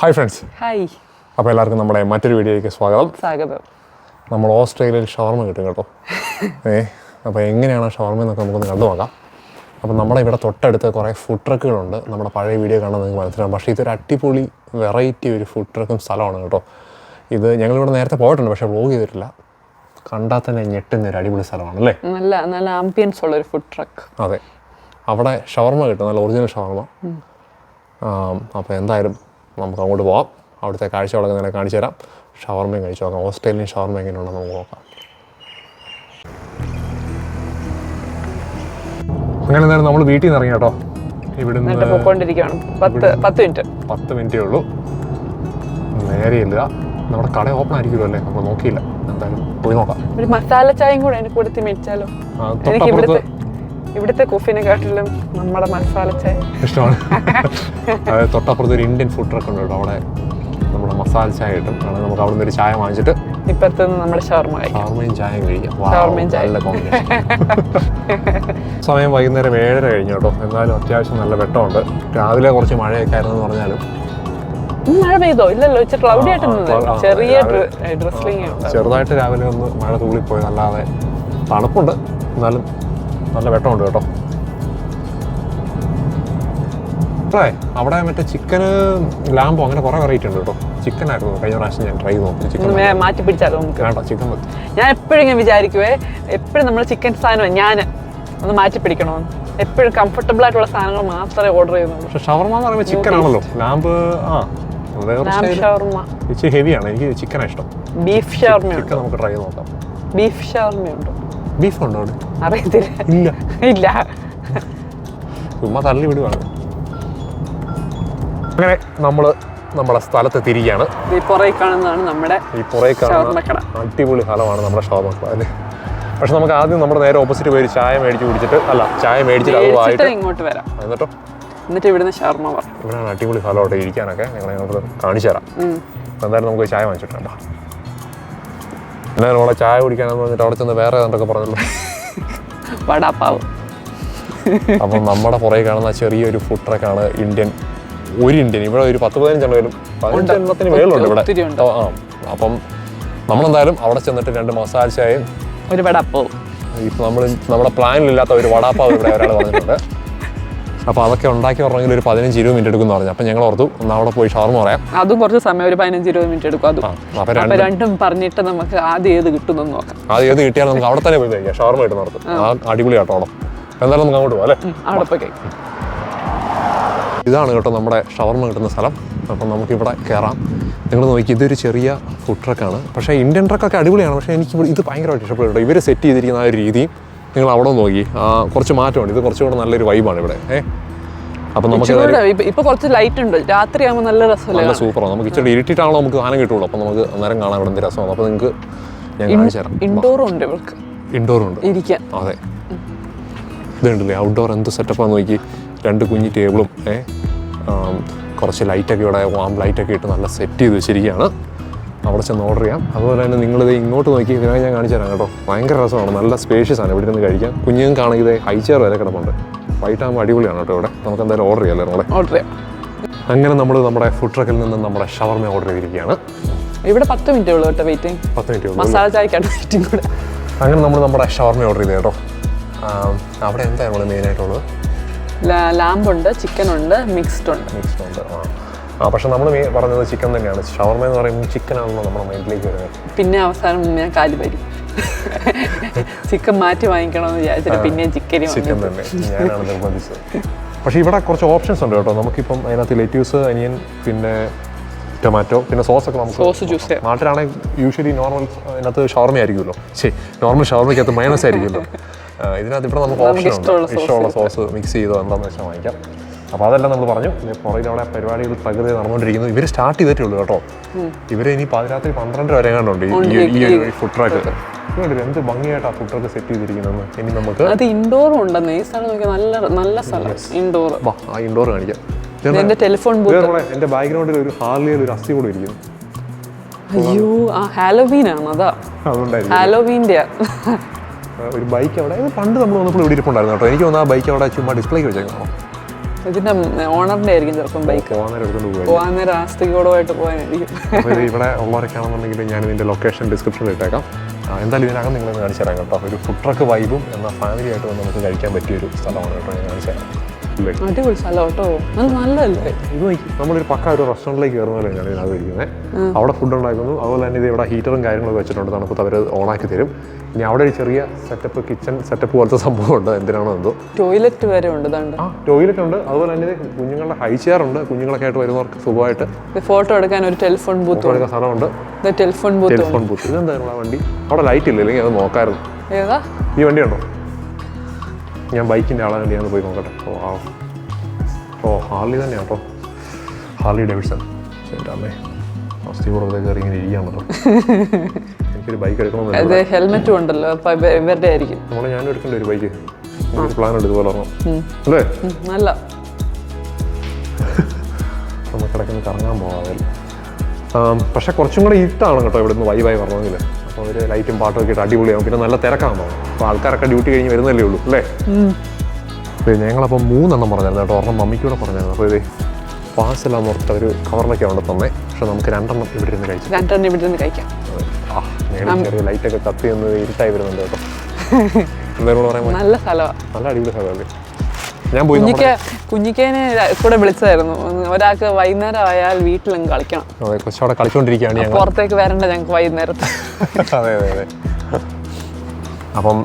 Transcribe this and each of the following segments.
Hi friends hi അപ്പോൾ എല്ലാവർക്കും നമ്മുടെ മറ്റൊരു വീഡിയോയിലേക്ക് സ്വാഗതം. സ്വാഗതം. നമ്മൾ ഓസ്ട്രേലിയയിൽ ഷവർമ കിട്ടും കേട്ടോ. ഏ അപ്പോൾ എങ്ങനെയാണ് ഷവർമ എന്നൊക്കെ നമുക്കൊന്ന് കണ്ടു നോക്കാം. അപ്പോൾ നമ്മുടെ ഇവിടെ തൊട്ടടുത്ത് കുറേ ഫുഡ് ട്രക്കുകളുണ്ട് നമ്മുടെ പഴയ വീഡിയോ കാണാൻ നിങ്ങൾക്ക് മനസ്സിലാവും. പക്ഷേ ഇതൊരു അടിപൊളി വെറൈറ്റി ഒരു ഫുഡ് ട്രക്കും സ്ഥലമാണ് കേട്ടോ. ഇത് ഞങ്ങളിവിടെ നേരത്തെ പോയിട്ടുണ്ട് പക്ഷേ വ്ലോഗ് ചെയ്തിട്ടില്ല. കണ്ടാൽ തന്നെ ഞെട്ടുന്ന ഒരു അടിപൊളി സ്ഥലമാണ് അല്ലേ? നല്ല നല്ല ആംബിയൻസ് ഉള്ള ഒരു ഫുഡ് ട്രക്ക് അതെ. അവിടെ ഷവർമ കിട്ടും നല്ല ഒറിജിനൽ ഷവർമ. അപ്പോൾ എന്തായാലും നമുക്ക് അങ്ങോട്ട് പോവാം. അവിടുത്തെ കാഴ്ചകളൊക്കെ നിന്നെ കാണിച്ചു തരാം. ഷവർമയും കഴിച്ചു നോക്കാം. ഓസ്ട്രേലിയൻ ഷവർമ എങ്ങനെയുണ്ടെന്ന് നമുക്ക് നോക്കാം. അങ്ങനെ നേരം നമ്മൾ വീട്ടിൽ നിന്ന് ഇറങ്ങി കേട്ടോ. ഇവിടുന്ന് പത്ത് പത്ത് മിനിറ്റ്. പത്ത് മിനിറ്റേ ഉള്ളൂ. നേരെ ഇല്ല. നമ്മുടെ കട ഓപ്പൺ ആയിരിക്കുമല്ലോ അല്ലേ? നമ്മൾ നോക്കിയില്ല. എന്തായാലും പോയി നോക്കാം. ഒരു മസാല ചായയും കൂടെ എനിക്ക് കൊടുത്ത് മേടിച്ചാലോ? എനിക്ക് ഇവിടുത്തെ ഇവിടുത്തെ കോഫിനെക്കാട്ടിലും നമ്മുടെ മസാല ചായ ഇഷ്ടമാണ് തൊട്ടപ്പുറത്ത് ഒരു ഇന്ത്യൻ ഫുഡ് ട്രക്ക് ഉണ്ട് കേട്ടോ അവിടെ നമ്മുടെ മസാല ചായ കിട്ടും. കാരണം നമുക്ക് അവിടെ നിന്ന് ഒരു ചായ വാങ്ങിച്ചിട്ട് ഇപ്പുറത്ത് നിന്ന് നമ്മുടെ ഷവർമ കഴിക്കാം. ഷവർമയും ചായയും കഴിക്കാം. Wow, ഷവർമയും ചായയും. നല്ല സമയം വൈകുന്നേരം ഏഴര കഴിഞ്ഞു കേട്ടോ. എന്നാലും അത്യാവശ്യം നല്ല വെട്ടമുണ്ട്. രാവിലെ കുറച്ച് മഴയൊക്കെ ആയിരുന്നു എന്ന് പറഞ്ഞാലും മഴ പെയ്തോ? ഇല്ലല്ലോ ഇച്ചിരി ക്ലൗഡി ആയിട്ട് ചെറിയ ചെറുതായിട്ട് രാവിലെ ഒന്ന് മഴ തൂളിപ്പോയി. അല്ലാതെ തണുപ്പുണ്ട്. എന്നാലും നല്ല വെട്ടമുണ്ട് കേട്ടോ. അല്ലേ? അവിടെ മറ്റേ ചിക്കന് ലാമ്പോ അങ്ങനെ കുറേ വെറൈറ്റി ഉണ്ട് കേട്ടോ. ചിക്കൻ ആയിരുന്നു കഴിഞ്ഞ പ്രാവശ്യം ഞാൻ ട്രൈ നോക്കി ചിക്കൻ മാറ്റി പിടിച്ചാലോ നമുക്ക്? വേണ്ട ചിക്കൻ മതി. ഞാൻ എപ്പോഴും ഇങ്ങനെ വിചാരിക്കുവേ എപ്പോഴും നമ്മൾ ചിക്കൻ സാധനം ഞാൻ ഒന്ന് മാറ്റി പിടിക്കണമെന്ന്. എപ്പോഴും കംഫർട്ടബിൾ ആയിട്ടുള്ള സാധനങ്ങൾ മാത്രമേ ഓർഡർ ചെയ്യുന്നുള്ളൂ. പക്ഷെ ഷവർമ എന്ന് പറയുമ്പോൾ ചിക്കൻ ആണല്ലോ. ലാമ്പ് ആ ഷവർമ. ഇച്ചിരി ഹെവിയാണ് എനിക്ക് ചിക്കനാണ് ഇഷ്ടം. ബീഫ് ഷവർമ ചിക്കൻ നമുക്ക് ട്രൈ നോക്കാം. ബീഫ് ഷവർമയുണ്ടോ. ബീഫ് ഉണ്ടോ അവിടെ? അറിയത്തില്ല. ഇല്ല. ഇല്ല. ചുമ്മാ തള്ളി വിടുവാണ്. അങ്ങനെ നമ്മൾ നമ്മുടെ സ്ഥലത്ത് തിരികെയാണ് ഈ പുറകെ കാണുന്നതാണ് നമ്മുടെ ഈ പുറകെ കാണുന്ന അടിപൊളി സ്ഥലമാണ് നമ്മുടെ ഷവർമ്മ അല്ലേ? പക്ഷെ നമുക്ക് ആദ്യം നമ്മുടെ നേരെ ഓപ്പോസിറ്റ് പോയി ചായ മേടിച്ച് കുടിച്ചിട്ട് അല്ല ചായ മേടിച്ചിട്ട് അതുമായിട്ട് ഇങ്ങോട്ട് വരാം. എന്നിട്ടോ? എന്നിട്ട് ഇവിടുന്ന് ഷവർമ ഇവിടെയാണ് അടിപൊളി സ്ഥലമായിട്ട് ഇരിക്കാനൊക്കെ. ഞങ്ങൾ ഞങ്ങൾക്ക് കാണിച്ചു തരാം. എന്തായാലും നമുക്ക് ചായ വാങ്ങിച്ചിട്ടുണ്ട് എന്നാലും അവളെ ചായ കുടിക്കാനെന്ന് പറഞ്ഞിട്ട് അവിടെ ചെന്ന് വേറെ എന്തൊക്കെ പറഞ്ഞല്ലോ. വടാപ്പാവ്. അപ്പം നമ്മുടെ പുറകെ കാണുന്ന ചെറിയൊരു ഫുഡ് ട്രക്കാണ് ഇന്ത്യൻ ഒരു ഇന്ത്യൻ ഇവിടെ ഒരു പത്ത് പതിനഞ്ചെണ്ണം വരും. പതിനഞ്ചെണ്ണത്തിന് ഇവിടെ. ആ അപ്പം നമ്മളെന്തായാലും അവിടെ ചെന്നിട്ട് രണ്ട് മസാല ചായയും ഒരു വടാപ്പാവും. ഇപ്പം നമ്മൾ നമ്മുടെ പ്ലാനിലില്ലാത്ത ഒരു വടാപ്പാവ് ഇവിടെ ഒരാൾ പറഞ്ഞിട്ടുണ്ട് അപ്പോൾ അതൊക്കെ ഉണ്ടാക്കി പറഞ്ഞെങ്കിൽ ഒരു പതിനഞ്ച് ഇരുപത് മിനിറ്റ് എടുക്കുമെന്ന് പറഞ്ഞു. അപ്പോൾ ഞങ്ങൾ ഓർത്തു ഒന്ന് അവിടെ പോയി ഷവർമ പറയാം. അതും കുറച്ച് സമയം ഒരു പതിനഞ്ച് ഇരുപത് മിനിറ്റ് എടുക്കും. അതും ആ അപ്പം അപ്പൊ രണ്ട് പറഞ്ഞിട്ട് നമുക്ക് ആദ്യം ഏത് കിട്ടുമെന്ന് നോക്കാം. ആദ്യം ഏത് കിട്ടിയാൽ നമുക്ക് അവിടെ തന്നെ പോയി കഴിക്കാം. ഷവർമ കിട്ടുന്ന ഓർത്ത്. ആ. അടിപൊളി കേട്ടോ അവിടെ. എന്തായാലും നമുക്ക് അങ്ങോട്ട് പോകാം അല്ലേ? അവിടെ പോയി കഴിക്കാം. ഇതാണ് കേട്ടോ നമ്മുടെ ഷവർമ കിട്ടുന്ന സ്ഥലം. അപ്പം നമുക്കിവിടെ കയറാം. നിങ്ങൾ നോക്കി ഇതൊരു ചെറിയ ഫുഡ് ട്രക്കാണ് പക്ഷേ ഇന്ത്യൻ ട്രക്കൊക്കെ അടിപൊളിയാണ്. പക്ഷേ എനിക്ക് ഇത് ഭയങ്കരമായിട്ട് ഇഷ്ടപ്പെട്ടു ഇവർ സെറ്റ് ചെയ്തിരിക്കുന്ന ആ ഒരു രീതിയും നിങ്ങൾ അവിടെ നോക്കി. ആ, കുറച്ച് മാറ്റമുണ്ട്. ഇത് കുറച്ചുകൂടെ നല്ലൊരു വൈബാണ് ഇവിടെ. ഏ? അപ്പം നമുക്ക് ഇപ്പൊ കുറച്ച് ലൈറ്റ് ഉണ്ട്. രാത്രി ആകുമ്പോൾ നല്ല രസമല്ലേ നല്ല സൂപ്പറാണ് നമുക്ക് ഇച്ചിരി ഇരുട്ടിട്ടാണല്ലോ നമുക്ക് സാധനം കിട്ടുള്ളൂ. അപ്പം നമുക്ക് അന്നേരം കാണാൻ ഇവിടെ എന്ത് രസമാണ്. അപ്പോൾ നിങ്ങൾക്ക് ഞാൻ കാണിച്ചു തരാം. ഇൻഡോറും ഉണ്ട് ഇവർക്ക് ഇൻഡോറും ഉണ്ട്. ഇരിക്കാൻ. അതെ. ഇതുണ്ടല്ലേ? ഔട്ട്ഡോർ എന്ത് സെറ്റപ്പാന്ന് നോക്കി. രണ്ട് കുഞ്ഞി ടേബിളും ഏഹ് കുറച്ച് ലൈറ്റൊക്കെ ഇവിടെ വാം ലൈറ്റൊക്കെ ഇട്ട് നല്ല സെറ്റ് ചെയ്ത് വെച്ചിരിക്കുകയാണ്. അവിടെ ചെന്ന് ഓർഡർ ചെയ്യാം. അതുപോലെ തന്നെ നിങ്ങളിത് ഇങ്ങോട്ട് നോക്കി ഇതിനകം ഞാൻ കാണിച്ചു തരാം കേട്ടോ. ഭയങ്കര രസമാണ്. നല്ല സ്പേഷ്യസ് ആണ് ഇവിടെ നിന്ന് കഴിക്കാം കുഞ്ഞുങ്ങൾക്കാണെങ്കിൽ ഇത് ഹൈ ചെയർ വരെ കിടപ്പുണ്ട്. വൈറ്റ് ആകുമ്പോൾ അടിപൊളിയാണ് കേട്ടോ ഇവിടെ. നമുക്ക് എന്തായാലും ഓർഡർ ചെയ്യാമല്ലോ നമ്മളെ ഓർഡർ ചെയ്യാം. അങ്ങനെ നമ്മൾ നമ്മുടെ ഫുഡ് ട്രക്കിൽ നിന്ന് നമ്മുടെ ഷവർമ ഓർഡർ ചെയ്തിരിക്കുകയാണ്. ഇവിടെ പത്ത് മിനിറ്റേ ഉള്ളൂ കേട്ടോ വെയിറ്റിംഗ് പത്ത് മിനിറ്റ് മസാല ചായക്കാണ് വെയിറ്റിംഗ് കൂടെ. അങ്ങനെ നമ്മൾ നമ്മുടെ ഷവർമ ഓർഡർ ചെയ്തത് കേട്ടോ. അവിടെ എന്താ നമ്മൾ മെയിനായിട്ടുള്ളത് ലാമ്പുണ്ട് ചിക്കൻ ഉണ്ട് മിക്സ്ഡ് ഉണ്ട്. മിക്സ്ഡ് ഉണ്ട്. ആ. ആ പക്ഷെ നമ്മൾ പറഞ്ഞത് ചിക്കൻ തന്നെയാണ്. ഷവർമ എന്ന് പറയുമ്പോൾ ചിക്കൻ ആണല്ലോ നമ്മുടെ മൈൻഡിലേക്ക് വരുന്നത്. പിന്നെ അവസാനം ഞാൻ കാൽ വരും ചിക്കൻ മാറ്റി വാങ്ങിക്കണമെന്ന് വിചാരിച്ചിട്ട് പിന്നെ ചിക്കൻ ചിക്കൻ തന്നെ. ഞാനാണ് നിർബന്ധിച്ചത്. പക്ഷേ ഇവിടെ കുറച്ച് ഓപ്ഷൻസ് ഉണ്ട് കേട്ടോ. നമുക്കിപ്പം അതിനകത്ത് ലെറ്റ്യൂസ് അനിയൻ പിന്നെ ടൊമാറ്റോ പിന്നെ സോസ് ഒക്കെ നമുക്ക് സോസ് ജ്യൂസ് നാട്ടിലാണെങ്കിൽ യൂഷ്വലി നോർമൽ അതിനകത്ത് ഷവർമ ആയിരിക്കുമല്ലോ ശരി നോർമൽ ഷവർമയ്ക്കകത്ത് മൈനസ് ആയിരിക്കുമല്ലോ. ഇതിനകത്ത് ഇവിടെ നമുക്ക് ഓപ്ഷൻ ഉണ്ട്. ഇഷ്ടമുള്ള സോസ് മിക്സ് ചെയ്തോ എന്താണെന്ന് വെച്ചാൽ വാങ്ങിക്കാം. അപ്പോൾ അതെല്ലാം നമ്മൾ പറഞ്ഞു. പിന്നെ പുറകിൽ അവിടെ പരിപാടികൾ പ്രകൃതി നടന്നുകൊണ്ടിരിക്കുന്നു. ഇവർ സ്റ്റാർട്ട് ചെയ്തിട്ടേ ഉള്ളൂ കേട്ടോ ഇവർ ഇനി പാതിരാത്രി പന്ത്രണ്ട് വരെ കണ്ടുണ്ട് ഈ ഒരു ഫുഡ് ട്രാക്ക് എന്ത് ഭംഗിയായിട്ട് ആ ഫുഡ് ട്രാക്ക് സെറ്റ് ചെയ്തിരിക്കുന്നത് ഇനി നമുക്ക് അത് ഇൻഡോറും ഉണ്ടെന്ന്. ഈ സ്ഥലം നോക്കിയാൽ നല്ല നല്ല സ്ഥലം. ഇൻഡോർ ആ ഇൻഡോർ കാണിക്കാം. എന്റെ ടെലിഫോൺ എന്റെ ബാക്ക്ഗ്രൗണ്ടിൽ ഒരു ഹാർലിയിൽ ഒരു അസ്ഥി കൂടെ ഇരിക്കുന്നു. അയ്യോ ആ ഹാലോവീൻ ആണ് അതാ. ഹാലോവീന്റെ ഒരു ബൈക്ക് അവിടെ. പണ്ട് നമ്മൾ വന്നപ്പോൾ ഇവിടെ ഇരിപ്പുണ്ടായിരുന്നു കേട്ടോ. എനിക്ക് തോന്നുന്നു ആ ബൈക്ക് അവിടെ ചുമ്മാ ഡിസ്പ്ലേക്ക് വെച്ചേക്കണോ ഇതിന്റെ ഓണറിന്റെ ആയിരിക്കും ചിലപ്പം ബൈക്ക് പോകാൻ നേരം ആസ്തികോടുമായിട്ട് പോകാനായിരിക്കും. ഇവിടെ ഉള്ളവരൊക്കെയാണെന്നുണ്ടെങ്കിൽ ഞാൻ ഇതിന്റെ ലൊക്കേഷൻ ഡിസ്ക്രിപ്ഷനിൽ ഇട്ടേക്കാം. എന്തായാലും ഇതിനകം നിങ്ങൾ കാണിച്ചു തരാം കേട്ടോ. ഒരു ഫുഡ് ട്രക്ക് വൈബും എന്ന ഫാമിലി ആയിട്ട് വന്ന് നമുക്ക് കഴിക്കാൻ പറ്റിയ ഒരു സ്ഥലമാണ് കേട്ടോ ഞാൻ കാണിച്ചു തരാം? അടിപൊളി സ്ഥലം കേട്ടോ. അത് നല്ലതല്ലേ? ഇത് നോക്കി നമ്മളൊരു പക്ക ഒരു റെസ്റ്റോറന്റിലേക്ക് കയറുന്ന പോലെ ഞാൻ ഇതിനകത്ത് ഇരിക്കുന്നത് അവിടെ ഫുഡ് ഉണ്ടാക്കുന്നു. അതുപോലെ തന്നെ ഇത് ഇവിടെ ഹീറ്ററും കാര്യങ്ങളൊക്കെ വെച്ചിട്ടുണ്ട്. തണുപ്പത്ത് അവർ ആക്കി തരും. ഇനി അവിടെ ഒരു ചെറിയ സെറ്റപ്പ് കിച്ചൺ സെറ്റപ്പ് പോലത്തെ സംഭവം ഉണ്ട്. എന്തിനാണോ എന്തോ. ടോയ്ലറ്റ് വരെ ഉണ്ട് ആ ടോയ്ലറ്റ് ഉണ്ട്. അതുപോലെ തന്നെ കുഞ്ഞുങ്ങളുടെ ഹൈ ചെയർ ഉണ്ട്. കുഞ്ഞുങ്ങളൊക്കെ ആയിട്ട് വരുന്നവർക്ക് സുഖമായിട്ട് ഫോട്ടോ എടുക്കാൻ ഒരു ടെലിഫോൺ ബൂത്ത് എടുക്കാൻ സ്ഥലമുണ്ട്. ടെലിഫോൺ ബൂത്ത് ടെലിഫോൺ ബൂത്ത് ഇതെന്തായിരുന്നു ആ വണ്ടി? അവിടെ ലൈറ്റ് ഇല്ല ഇല്ലെങ്കിൽ അത് നോക്കായിരുന്നു. ഏതാ? ഈ വണ്ടി ഉണ്ടോ? ഞാൻ ബൈക്കിന്റെ ആളെ വേണ്ടി ഞാൻ പോയി നോക്കട്ടെ. ഓ ആ. ഓ ഹാർലി തന്നെയാണ് കേട്ടോ ഹാർലി ഡേവിഡ്സൺ. അമ്മേ. ഫസ്റ്റ് പുറത്തേക്ക് കയറി ഇങ്ങനെ ഇരിക്കുകയാണല്ലോ എനിക്കൊരു ബൈക്ക് എടുക്കണമെന്നില്ല ഹെൽമെറ്റും ഉണ്ടല്ലോ. ഇവരുടെ ആയിരിക്കും. നമ്മൾ ഞാനും എടുക്കേണ്ട ഒരു ബൈക്ക് പ്ലാൻ ഉണ്ട് ഇതുപോലെ അല്ലേ? നല്ല. നമുക്ക് ഇടയ്ക്കൊന്ന് കറങ്ങാൻ പോകാതെ പക്ഷെ കുറച്ചും കൂടെ ഇട്ടാണ് കേട്ടോ ഇവിടെ നിന്ന് വൈ പറഞ്ഞെങ്കിൽ അപ്പോൾ അവർ ലൈറ്റും പാട്ടും ഒക്കെ ഇട്ട് അടിപൊളിയാവും. പിന്നെ നല്ല തോന്നുന്നു അപ്പോൾ ആൾക്കാരൊക്കെ ഡ്യൂട്ടി കഴിഞ്ഞ് വരുന്നല്ലേ ഉള്ളൂ അല്ലേ? ഞങ്ങളപ്പോൾ മൂന്നെണ്ണം പറഞ്ഞായിരുന്നു കേട്ടോ. ഒരെണ്ണം മമ്മിക്കൂടെ പറഞ്ഞായിരുന്നു. അപ്പോൾ ഇത് പാസെല്ലാം ഓർത്ത ഒരു കവറിലൊക്കെ ഉണ്ട് തന്നെ. പക്ഷെ നമുക്ക് രണ്ടെണ്ണം ഇവിടെ ഇരുന്ന് കഴിച്ചു രണ്ടെണ്ണം ഇവിടെ കഴിക്കാം. ആ ചെറിയ ലൈറ്റൊക്കെ കത്തി ഒന്ന് ഇരുട്ടായി വരുന്നുണ്ട് കേട്ടോ. എന്തായാലും പറയാൻ നല്ല സ്ഥലമാണ് നല്ല അടിപൊളി സ്ഥലമല്ലേ? ഞാൻ പോയി കുഞ്ഞിക്ക് കുഞ്ഞിക്ക കുഞ്ഞിക്കേനെ കൂടെ വിളിച്ചതായിരുന്നു. ഒരാൾക്ക് വൈകുന്നേരം ആയാൽ വീട്ടിലും കളിക്കണം. അതെ കൊച്ചവിടെ കളിച്ചോണ്ടിരിക്കുകയാണ് ഞങ്ങൾ. പുറത്തേക്ക് വരണ്ട ഞങ്ങൾക്ക് വൈകുന്നേരത്ത്. അതെ അതെ അതെ. അപ്പം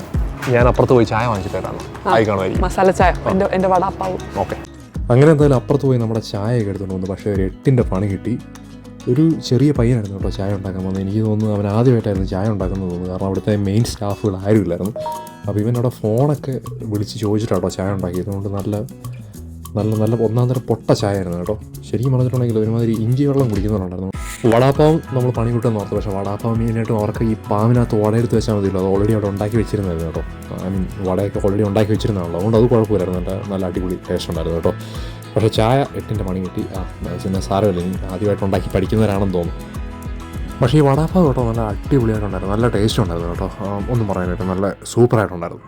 ഞാൻ അപ്പുറത്ത് പോയി ചായ വാങ്ങിച്ചിട്ട് തരാം ആയി കാണുമായിരിക്കും. മസാല ചായ. എന്റെ എന്റെ വടാപ്പാവും ഓക്കെ. അങ്ങനെ എന്തായാലും അപ്പുറത്ത് പോയി നമ്മുടെ ചായയൊക്കെ എടുത്തുകൊണ്ട് വന്നു. പക്ഷേ ഒരു എട്ടിന്റെ പണി കിട്ടി. ഒരു ചെറിയ പയ്യനായിരുന്നു കേട്ടോ ചായ ഉണ്ടാക്കാൻ വന്നത് എനിക്ക് തോന്നുന്നു അവൻ ആദ്യമായിട്ടായിരുന്നു ചായ ഉണ്ടാക്കുന്നത് തോന്നുന്നു. കാരണം അവിടുത്തെ മെയിൻ സ്റ്റാഫുകൾ ആരും ഇല്ലായിരുന്നു. അപ്പോൾ അവിടെ ഫോണൊക്കെ വിളിച്ച് ചോദിച്ചിട്ടാട്ടോ ചായ ഉണ്ടാക്കിയത്. അതുകൊണ്ട് നല്ല നല്ല നല്ല ഒന്നാം തരം പൊട്ട ചായ ആയിരുന്നു കേട്ടോ. ശരിക്കും പറഞ്ഞിട്ടുണ്ടെങ്കിൽ ഒരുമാതിരി ഇഞ്ചി വെള്ളം കുടിക്കുന്നുണ്ടായിരുന്നു വടാപ്പാവും നമ്മൾ പണി കിട്ടുമെന്ന് ഓർത്തു. പക്ഷേ വടാപ്പാവ് മെയിനായിട്ടും അവർക്ക് ഈ പാവിനകത്ത് വടയെടുത്ത് വെച്ചാൽ മതിയല്ലോ. അത് ഓൾറെഡി അവിടെ ഉണ്ടാക്കി വെച്ചിരുന്നായിരുന്നു കേട്ടോ. ഐ മീൻ വടയൊക്കെ ഓൾറെഡി ഉണ്ടാക്കി വെച്ചിരുന്നതാണല്ലോ. അതുകൊണ്ട് അത് കുഴപ്പമില്ലായിരുന്നു. നല്ല നല്ല അടിപൊളി ടേസ്റ്റ് ഉണ്ടായിരുന്നു കേട്ടോ. പക്ഷേ ചായ എട്ടിന്റെ മണി കിട്ടി. പിന്നെ സാരമില്ല ഇനി ആദ്യമായിട്ട് ഉണ്ടാക്കി പഠിക്കുന്നവരാണെന്ന് തോന്നുന്നു. പക്ഷേ ഈ വടാപ്പാവ് കേട്ടോ നല്ല അടിപൊളിയായിട്ടുണ്ടായിരുന്നു. നല്ല ടേസ്റ്റ് ഉണ്ടായിരുന്നു കേട്ടോ. ഒന്നും പറയാനായിട്ട് നല്ല സൂപ്പറായിട്ടുണ്ടായിരുന്നു.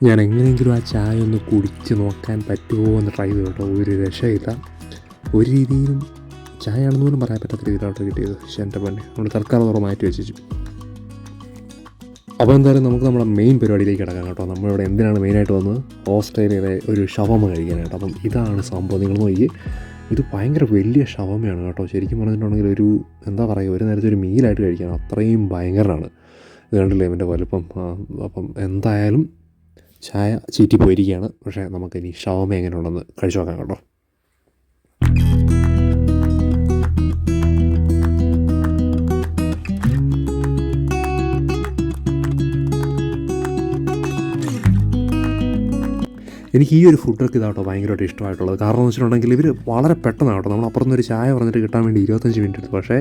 ഞാൻ എങ്ങനെയെങ്കിലും ആ ചായ ഒന്ന് കുടിച്ച് നോക്കാൻ പറ്റുമോ എന്ന് ട്രൈ ചെയ്തു കേട്ടോ. ഒരു രക്ഷയില്ല. ഒരു രീതിയിലും ചായ ആണെന്ന് പോലും പറയാൻ പറ്റാത്ത രീതിയിലോട്ട് കിട്ടിയത്. പക്ഷേ എന്റെ പണി നമ്മൾ തൽക്കാലം മാറ്റി വെച്ചു അപ്പോൾ എന്തായാലും നമുക്ക് നമ്മുടെ മെയിൻ പരിപാടിയിലേക്ക് കിടക്കാം കേട്ടോ. നമ്മളിവിടെ എന്തിനാണ് മെയിനായിട്ട് വന്നത്? ഓസ്ട്രേലിയയിലെ ഒരു ഷവമ കഴിക്കാനായിട്ട് അപ്പം ഇതാണ് സംഭവം. നിങ്ങൾ നോക്കി. ഇത് ഭയങ്കര വലിയ ഷവമയാണ് കേട്ടോ. ശരിക്കും പറഞ്ഞിട്ടുണ്ടെങ്കിൽ ഒരു എന്താ പറയുക ഒരു നേരത്തെ ഒരു മീലായിട്ട് കഴിക്കാൻ അത്രയും ഭയങ്കരമാണ് ഇത് കണ്ടില്ലേ എന്റെ വലുപ്പം? അപ്പം എന്തായാലും ചായ ചീറ്റി പോയിരിക്കുകയാണ് പക്ഷേ നമുക്കിനി ഷവമ എങ്ങനെ ഉണ്ടെന്ന് കഴിച്ചു നോക്കാം കേട്ടോ. എനിക്ക് ഈ ഒരു ഫുഡ് ട്രക്ക് ഇതാട്ടോ ഭയങ്കരമായിട്ട് ഇഷ്ടമായിട്ടുള്ളത്. കാരണം എന്ന് വെച്ചിട്ടുണ്ടെങ്കിൽ ഇവർ വളരെ പെട്ടെന്നാണ് കേട്ടോ നമ്മൾ അപ്പുറത്തുനിന്ന് ഒരു ചായ പറഞ്ഞിട്ട് കിട്ടാൻ വേണ്ടി ഇരുപത്തഞ്ച് മിനിറ്റ് എടുത്തു. പക്ഷേ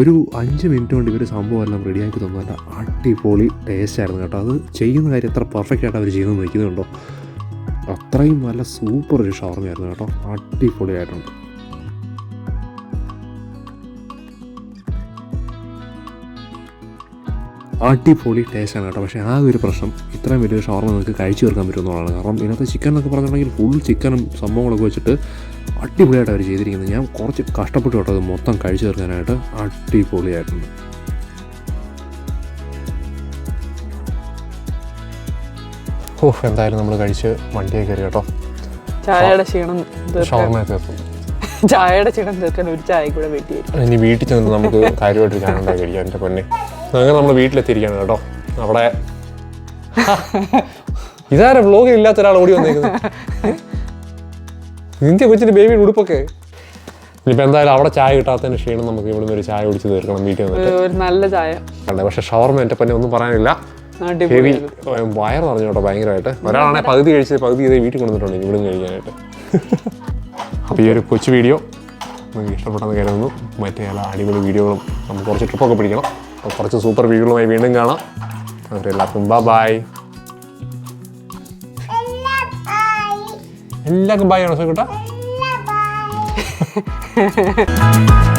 ഒരു അഞ്ച് മിനിറ്റ് കൊണ്ട് ഇവർ സംഭവം എല്ലാം റെഡിയാക്കി തന്നു. നല്ല അടിപൊളി ടേസ്റ്റ് ആയിരുന്നു കേട്ടോ. അത് ചെയ്യുന്ന കാര്യം എത്ര പെർഫെക്റ്റ് ആയിട്ട് അവർ ചെയ്യുന്നത് നിൽക്കുന്നുണ്ടോ അത്രയും നല്ല സൂപ്പർ ഒരു ഷവർമയായിരുന്നു കേട്ടോ. അടിപൊളിയായിട്ടുണ്ട്. അടിപൊളി ടേസ്റ്റാണ് കേട്ടോ. പക്ഷേ ആ ഒരു പ്രശ്നം ഇത്രയും വലിയൊരു ഷവർമ നിങ്ങൾക്ക് കഴിച്ചു തീർക്കാൻ പറ്റുമെന്നുള്ളതാണ്. കാരണം ഇതിനകത്ത് ചിക്കൻ എന്നൊക്കെ പറഞ്ഞിട്ടുണ്ടെങ്കിൽ ഫുൾ ചിക്കനും സംഭവങ്ങളൊക്കെ വെച്ചിട്ട് അടിപൊളിയായിട്ട് അവർ ചെയ്തിരിക്കുന്നത്. ഞാൻ കുറച്ച് കഷ്ടപ്പെട്ടു കേട്ടോ അത് മൊത്തം കഴിച്ചു തീർക്കാനായിട്ട്. അടിപൊളിയായിട്ടുണ്ട്. ഓ എന്തായാലും നമ്മൾ കഴിച്ച് വണ്ടിയെ കയറി കേട്ടോ. ചായയുടെ ക്ഷീണം ഷവർമ ചായയുടെ ക്ഷീണം തീർക്കാൻ ഒരു ചായ കൂടെ ഇനി വീട്ടിൽ ചെന്ന് നമുക്ക് കാര്യമായിട്ട് ചായ കഴിക്കാം എന്റെ പൊന്നെ. അങ്ങനെ നമ്മൾ വീട്ടിലെത്തിയിരിക്കുകയാണ് കേട്ടോ. അവിടെ. ഇതാരെ വ്ലോഗിൽ ഇല്ലാത്ത ഒരാൾ ഓടി വന്നേക്കുന്നത്? നിന്റെ കൊച്ചിന്റെ ബേബി ഉടുപ്പൊക്കെ. ഇനിയിപ്പോൾ എന്തായാലും അവിടെ ചായ കിട്ടാത്തതിന് ക്ഷീണം നമുക്ക് ഇവിടുന്ന് ഒരു ചായ കുടിച്ച് തീർക്കണം വീട്ടിൽ വന്നിട്ട്. നല്ല ചായ. അല്ലേ പക്ഷേ ഷവർമ എന്റെ പന്നെ ഒന്നും പറയാനില്ല. ഹെവി വയർ നിറഞ്ഞു കേട്ടോ ഭയങ്കരമായിട്ട്. ഒരാളാണെങ്കിൽ പകുതി കഴിച്ച് പകുതി ഇതേ വീട്ടിൽ കൊണ്ടുവന്നിട്ടുണ്ട് ഇവിടുന്ന് കഴിക്കാനായിട്ട്. അപ്പോൾ ഈ ഒരു കൊച്ചു വീഡിയോ നിങ്ങൾക്ക് ഇഷ്ടപ്പെട്ടെന്ന് കരുതുന്നു. മറ്റേ എല്ലാ അടിപൊളി വീഡിയോകളും നമുക്ക് കുറച്ച് ട്രിപ്പൊക്കെ പിടിക്കണം. അപ്പോൾ കുറച്ച് സൂപ്പർ വീഡിയോകളുമായി വീണ്ടും കാണാം. അവരെല്ലാവർക്കും ബൈ ബായ് എല്ലാവർക്കും ബായ് ആണോ സോക്കട്ടാ